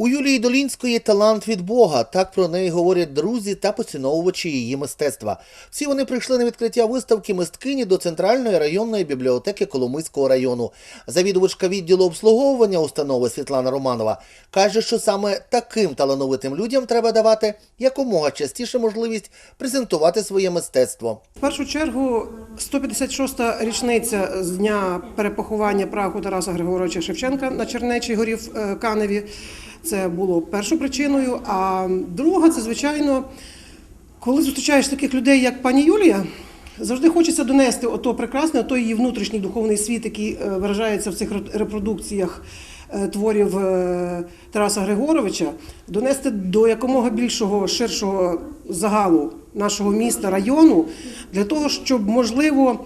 У Юлії Долінської талант від Бога. Так про неї говорять друзі та поціновувачі її мистецтва. Всі вони прийшли на відкриття виставки мисткині до центральної районної бібліотеки Коломийського району. Завідувачка відділу обслуговування установи Світлана Романова каже, що саме таким талановитим людям треба давати якомога частіше можливість презентувати своє мистецтво. В першу чергу 156-та річниця з дня перепоховання праху Тараса Григоровича Шевченка на Чернечій горі в е, Каневі. Це було першою причиною. А друга це, звичайно, коли зустрічаєш таких людей, як пані Юлія, завжди хочеться донести ото прекрасне, ото її внутрішній духовний світ, який е, виражається в цих репродукціях е, творів е, Тараса Григоровича, донести до якомога більшого ширшого загалу нашого міста, району, для того, щоб можливо.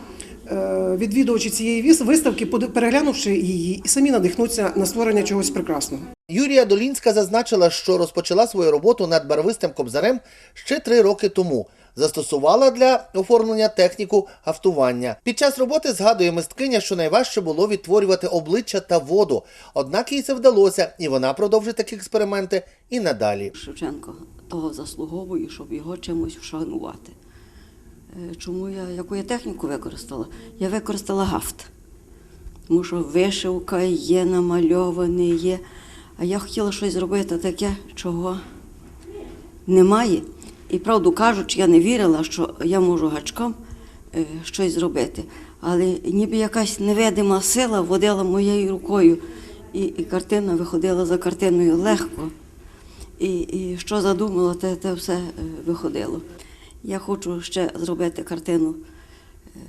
Відвідувачі цієї виставки, переглянувши її, і самі надихнуться на створення чогось прекрасного. Юрія Долінська зазначила, що розпочала свою роботу над барвистим кобзарем ще три роки тому. Застосувала для оформлення техніку гафтування. Під час роботи згадує мисткиня, що найважче було відтворювати обличчя та воду. Однак їй це вдалося, і вона продовжить такі експерименти і надалі. Шевченко того заслуговує, щоб його чимось вшанувати. Е, Чому я яку я техніку використала? Я використала гафт. Тому що вишивка є, намальоване є. А я хотіла щось зробити таке, чого немає. І правду кажучи, я не вірила, що я можу гачком е, щось зробити. Але ніби якась невидима сила водила моєю рукою, і, і картина виходила за картиною легко. І, і що задумала, те, те все е, виходило. Я хочу ще зробити картину. Е,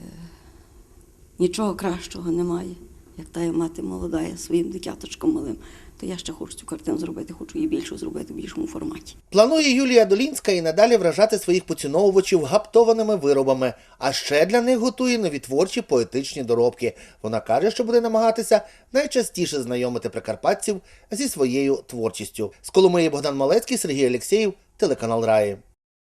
нічого кращого немає, як та мати молода є своїм дитяточком малим. То я ще хочу цю картину зробити, хочу її більшу зробити в більшому форматі. Планує Юлія Долінська і надалі вражати своїх поціновувачів гаптованими виробами, а ще для них готує нові творчі поетичні доробки. Вона каже, що буде намагатися найчастіше знайомити прикарпатців зі своєю творчістю. З Коломиї Богдан Малецький, Сергій Алєксєєв, телеканал Раї.